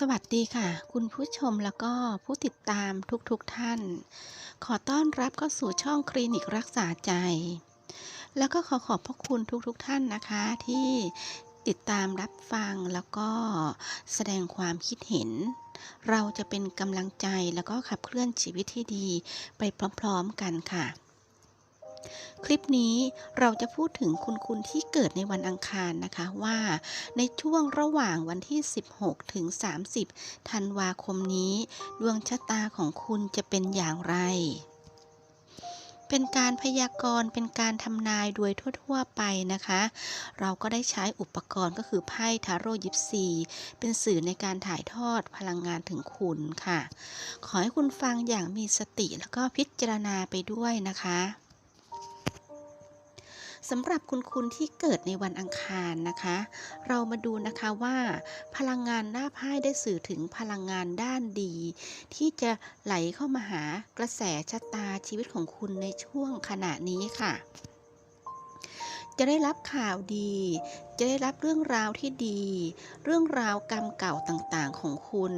สวัสดีค่ะ คุณผู้ชมแล้วก็ผู้ติดตามทุกๆทท่าน ขอต้อนรับเข้าสู่ช่องคลินิกรักษาใจ แล้วก็ขอขอบพระคุณทุกๆทท่านนะคะ ที่ติดตามรับฟังแล้วก็แสดงความคิดเห็น เราจะเป็นกำลังใจแล้วก็ขับเคลื่อนชีวิตที่ดีไปพร้อมๆกันค่ะ คลิปนี้เราจะพูดถึงคุณคุณที่เกิดในวันอังคารนะคะว่าในช่วงระหว่างวันที่ 16 ถึง 30 ธันวาคมนี้ ดวงชะตาของคุณจะเป็นอย่างไร เป็นการพยากรณ์เป็นการทำนายโดยทั่ว ๆ ไปนะคะ เราก็ได้ใช้อุปกรณ์ก็คือไพ่ทาโร่ยิปซีเป็นสื่อในการถ่ายทอดพลังงานถึงคุณค่ะ ขอให้คุณฟังอย่างมีสติแล้วก็พิจารณาไปด้วยนะคะ สำหรับคุณคุณที่เกิดในวันอังคารนะคะ เรามาดูนะคะว่าพลังงานหน้าไพ่ได้สื่อถึงพลังงานด้านดี ที่จะไหลเข้ามาหากระแสชะตาชีวิตของคุณในช่วงขณะนี้ค่ะ จะได้รับข่าวดี จะได้รับเรื่องราวที่ดี เรื่องราวกรรมเก่าต่างๆของคุณ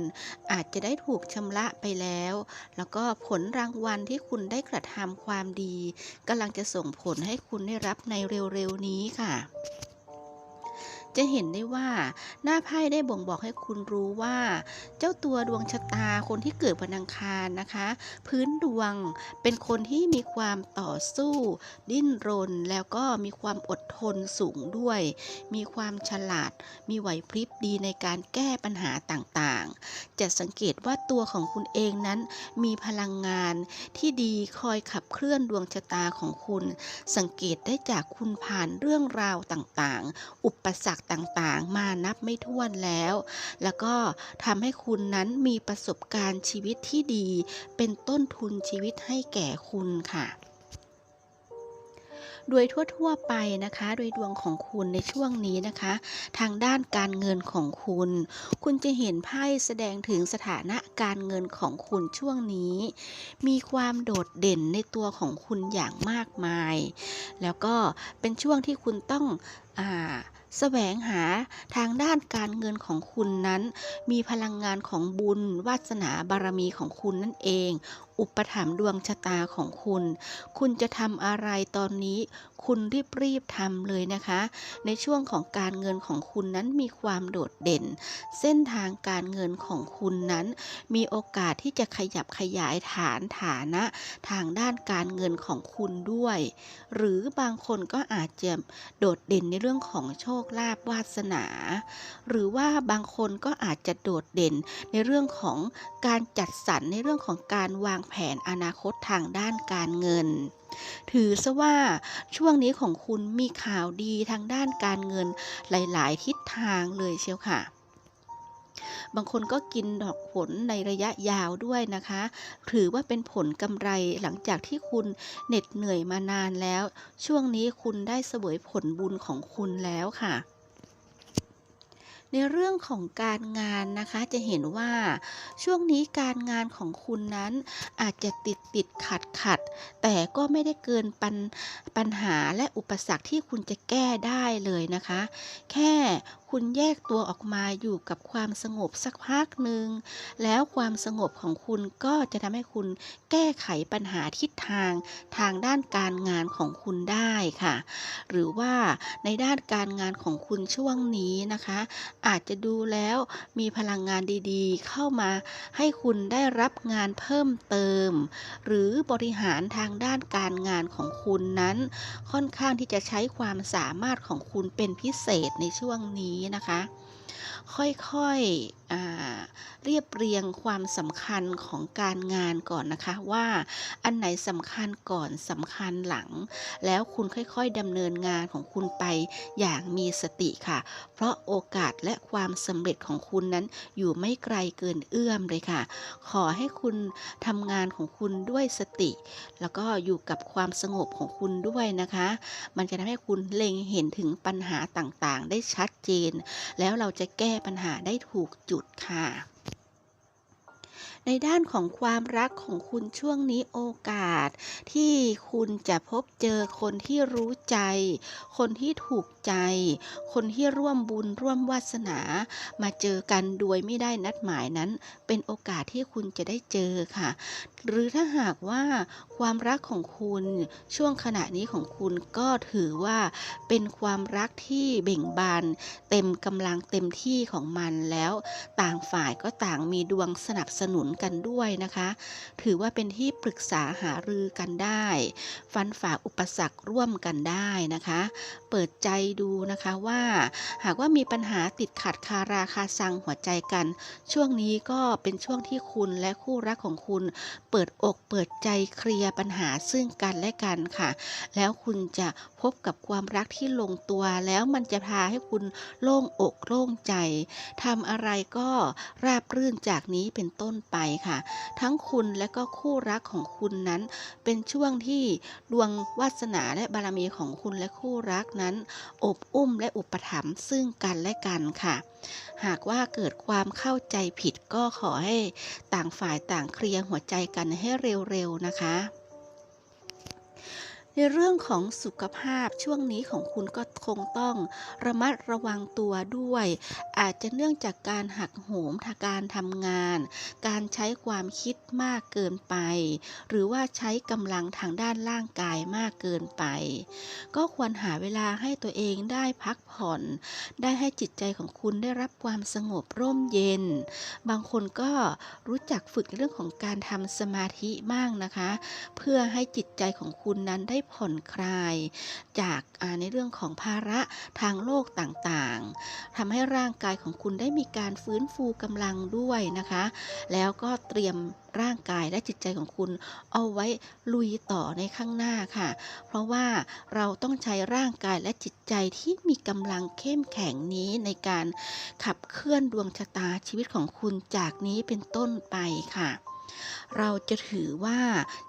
อาจจะได้ถูกชำระไปแล้ว แล้วก็ผลรางวัลที่คุณได้กระทำความดีกำลังจะส่งผลให้คุณได้รับในเร็วๆนี้ค่ะ จะเห็นได้ว่าหน้าไพ่ได้บ่งบอกให้คุณรู้ว่า เจ้าตัวดวงชะตาคนที่เกิดวันอังคารนะคะ พื้นดวงเป็นคนที่มีความต่อสู้ ดิ้นรน แล้วก็มีความอดทนสูงด้วย มีความฉลาด มีไหวพริบดีในการแก้ปัญหาต่างๆ จะสังเกตว่าตัวของคุณเองนั้น มีพลังงานที่ดีคอยขับเคลื่อนดวงชะตาของคุณ สังเกตได้จากคุณผ่านเรื่องราวต่างๆ อุปสรรคต่างๆ มานับไม่ถ้วนแล้ว แล้วก็ทำให้คุณนั้นมีประสบการณ์ชีวิตที่ดี เป็นต้นทุนชีวิตให้แก่คุณค่ะโดยทั่ว ๆ ไปนะคะ โดยดวงของคุณในช่วงนี้นะคะ ทางด้านการเงินของคุณ คุณจะเห็นไพ่แสดงถึงสถานะการเงินของคุณช่วงนี้ มีความโดดเด่นในตัวของคุณอย่างมากมาย แล้วก็เป็นช่วงที่คุณต้อง แสวงหาทางด้านการเงินของคุณนั้น มีพลังงานของบุญ วาสนาบารมีของคุณนั่นเอง อุปถัมภ์ดวงชะตาของคุณ คุณจะทำอะไรตอนนี้ คุณรีบรีบทำเลยนะคะ ในช่วงของการเงินของคุณนั้นมีความโดดเด่น เส้นทางการเงินของคุณนั้น มีโอกาสที่จะขยับขยายฐานฐานะ ทางด้านการเงินของคุณด้วย หรือบางคนก็อาจจะโดดเด่นในเรื่องื่องของโชคลาภวาสนา หรือว่าบางคนก็อาจจะโดดเด่นในเรื่องของการจัดสรรในเรื่องของการวางแผนอนาคตทางด้านการเงิน ถือซะว่าช่วงนี้ของคุณมีข่าวดีทางด้านการเงินหลาย ๆ ทิศทางเลยเชียวค่ะ บางคนก็กินดอกผลในระยะยาวด้วยนะคะ ถือว่าเป็นผลกำไรหลังจากที่คุณเหน็ดเหนื่อยมานานแล้ว ช่วงนี้คุณได้เสวยผลบุญของคุณแล้วค่ะในเรื่องของการงานนะคะจะเห็นว่าช่วงนี้การงานของคุณนั้นอาจจะติดติดขัดขัด แต่ก็ไม่ได้เกินปัญปัญหาและอุปสรรคที่คุณจะแก้ได้เลยนะคะ แค่คุณแยกตัวออกมาอยู่กับความสงบสักพักหนึ่ง แล้วความสงบของคุณก็จะทำให้คุณแก้ไขปัญหาทิศทางทางด้านการงานของคุณได้ค่ะ หรือว่าในด้านการงานของคุณช่วงนี้นะคะ อาจจะดูแล้วมีพลังงานดีๆ เข้ามาให้คุณได้รับงานเพิ่มเติม หรือบริหารทางด้านการงานของคุณนั้น ค่อนข้างที่จะใช้ความสามารถของคุณเป็นพิเศษในช่วงนี้นี้นะคะ ค่อยๆเรียบเรียงความสำคัญของการงานก่อนนะคะว่าอันไหนสำคัญก่อนสำคัญหลัง แล้วคุณค่อยๆดำเนินงานของคุณไปอย่างมีสติค่ะ เพราะโอกาสและความสำเร็จของคุณนั้นอยู่ไม่ไกลเกินเอื้อมเลยค่ะ ขอให้คุณทำงานของคุณด้วยสติ แล้วก็อยู่กับความสงบของคุณด้วยนะคะ มันจะทำให้คุณเล็งเห็นถึงปัญหาต่างๆ ได้ชัดเจน แล้วเราจะแก้ปัญหาได้ถูกจุดค่ะ ในด้านของความรักของคุณช่วงนี้โอกาส ที่คุณจะพบเจอคนที่รู้ใจ คนที่ถูกใจ คนที่ร่วมบุญร่วมวาสนา มาเจอกันโดยไม่ได้นัดหมายนั้น เป็นโอกาสที่คุณจะได้เจอค่ะ หรือถ้าหากว่า ความรักของคุณช่วงขณะนี้ของคุณก็ถือว่าเป็นความรักที่เบ่งบาน เต็มกำลังเต็มที่ของมันแล้วต่างฝ่ายก็ต่างมีดวงสนับสนุนกันด้วยนะคะ ถือว่าเป็นที่ปรึกษาหารือกันได้ ฟันฝ่าอุปสรรคร่วมกันได้นะคะ เปิดใจดูนะคะว่า หากว่ามีปัญหาติดขัดคาราคาซังหัวใจกัน ช่วงนี้ก็เป็นช่วงที่คุณและคู่รักของคุณ เปิดอกเปิดใจเคลียร์ปัญหาซึ่งกันและกันค่ะ แล้วคุณจะพบกับความรักที่ลงตัว แล้วมันจะพาให้คุณโล่งอกโล่งใจทำอะไรก็ราบรื่นจากนี้เป็นต้นไปค่ะ ทั้งคุณและก็คู่รักของคุณนั้น เป็นช่วงที่ดวงวาสนาและบารมีของคุณและคู่รักนั้น อบอุ้มและอุปถัมภ์ซึ่งกันและกันค่ะ หากว่าเกิดความเข้าใจผิดก็ขอให้ต่างฝ่ายต่างเคลียร์หัวใจกันให้เร็วๆนะคะ ในเรื่องของสุขภาพช่วงนี้ของคุณก็คงต้องระมัดระวังตัวด้วย อาจจะเนื่องจากการหักโหมทางการทำงาน การใช้ความคิดมากเกินไป หรือว่าใช้กำลังทางด้านร่างกายมากเกินไป ก็ควรหาเวลาให้ตัวเองได้พักผ่อน ได้ให้จิตใจของคุณได้รับความสงบร่มเย็น บางคนก็รู้จักฝึกเรื่องของการทำสมาธิบ้างนะคะ เพื่อให้จิตใจของคุณนั้นได้ผ่อนคลาย จากในเรื่องของภาระทางโลกต่างๆ ทำให้ร่างกายของคุณได้มีการฟื้นฟูกำลังด้วยนะคะ แล้วก็เตรียมร่างกายและจิตใจของคุณเอาไว้ลุยต่อในข้างหน้าค่ะ เพราะว่าเราต้องใช้ร่างกายและจิตใจที่มีกำลังเข้มแข็งนี้ในการขับเคลื่อนดวงชะตาชีวิตของคุณจากนี้เป็นต้นไปค่ะ เราจะถือว่า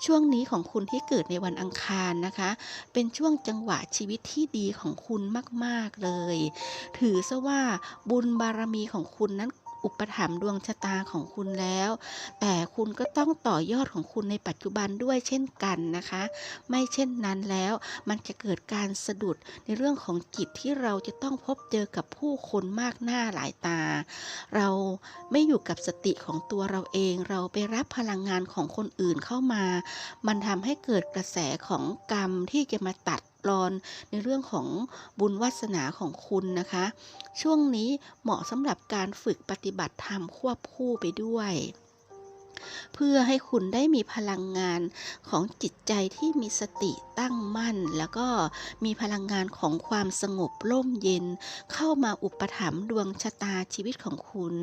ช่วงนี้ของคุณที่เกิดในวันอังคารนะคะ เป็นช่วงจังหวะชีวิตที่ดีของคุณมากๆเลย ถือซะว่าบุญบารมีของคุณนั้นอุปถัมภ์ดวงชะตาของคุณแล้ว แต่คุณก็ต้องต่อยอดของคุณในปัจจุบันด้วยเช่นกันนะคะ ไม่เช่นนั้นแล้วมันจะเกิดการสะดุดในเรื่องของจิตที่เราจะต้องพบเจอกับผู้คนมากหน้าหลายตา เรา ไม่อยู่กับสติของตัวเราเอง เราไปรับพลังงานของคนอื่นเข้ามา มันทำให้เกิดกระแสของกรรมที่จะมาตัดรอนในเรื่องของบุญวาสนาของคุณนะคะ ช่วงนี้เหมาะสำหรับการฝึกปฏิบัติธรรมควบคู่ไปด้วย พื่อให้คุณได้มีพลังงานของจิตใจที่มีสติตั้งมั่น แล้วก็มีพลังงานของความสงบร่มเย็น เข้ามาอุปถัมภ์ดวงชะตาชีวิตของคุณ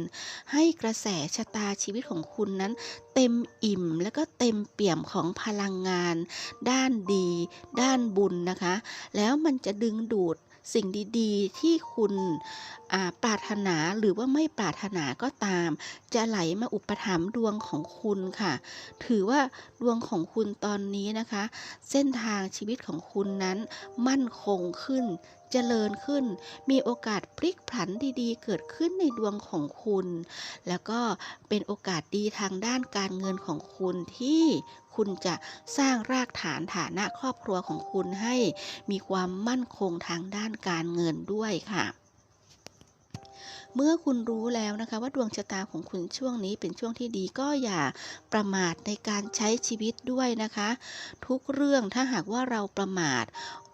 ให้กระแสชะตาชีวิตของคุณนั้น เต็มอิ่มแล้วก็เต็มเปี่ยมของพลังงาน ด้านดี ด้านบุญนะคะ แล้วมันจะดึงดูด สิ่งดีๆ ที่คุณปรารถนาหรือว่าไม่ปรารถนาก็ตาม จะไหลมาอุปถัมภ์ดวงของคุณค่ะ ถือว่าดวงของคุณตอนนี้นะคะ เส้นทางชีวิตของคุณนั้นมั่นคงขึ้นเจริญขึ้น มีโอกาสพลิกผันดีๆ เกิดขึ้นในดวงของคุณ แล้วก็เป็นโอกาสดีทางด้านการเงินของคุณที่ คุณจะสร้างรากฐานฐานะครอบครัวของคุณให้มีความมั่นคงทางด้านการเงินด้วยค่ะเมื่อคุณรู้แล้วนะคะว่าดวงชะตาของคุณช่วงนี้เป็นช่วงที่ดีก็อย่าประมาทในการใช้ชีวิตด้วยนะคะ ทุกเรื่องถ้าหากว่าเราประมาท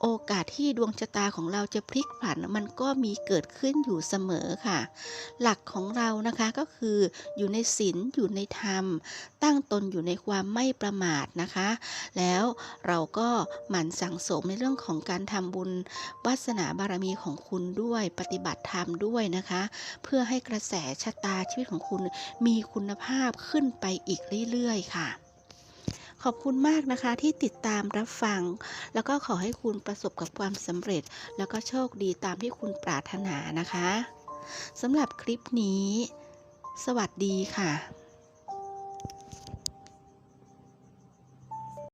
โอกาสที่ดวงชะตาของเราจะพลิกผันมันก็มีเกิดขึ้นอยู่เสมอค่ะ หลักของเรานะคะก็คืออยู่ในศีลอยู่ในธรรม ตั้งตนอยู่ในความไม่ประมาทนะคะ แล้วเราก็หมั่นสั่งสมในเรื่องของการทำบุญวาสนาบารมีของคุณด้วยปฏิบัติธรรมด้วยนะคะ เพื่อให้กระแสชะตาชีวิตของคุณมีคุณภาพขึ้นไปอีกเรื่อยๆค่ะ ขอบคุณมากนะคะที่ติดตามรับฟัง แล้วก็ขอให้คุณประสบกับความสำเร็จ แล้วก็โชคดีตามที่คุณปรารถนานะคะสำหรับคลิปนี้ สวัสดีค่ะ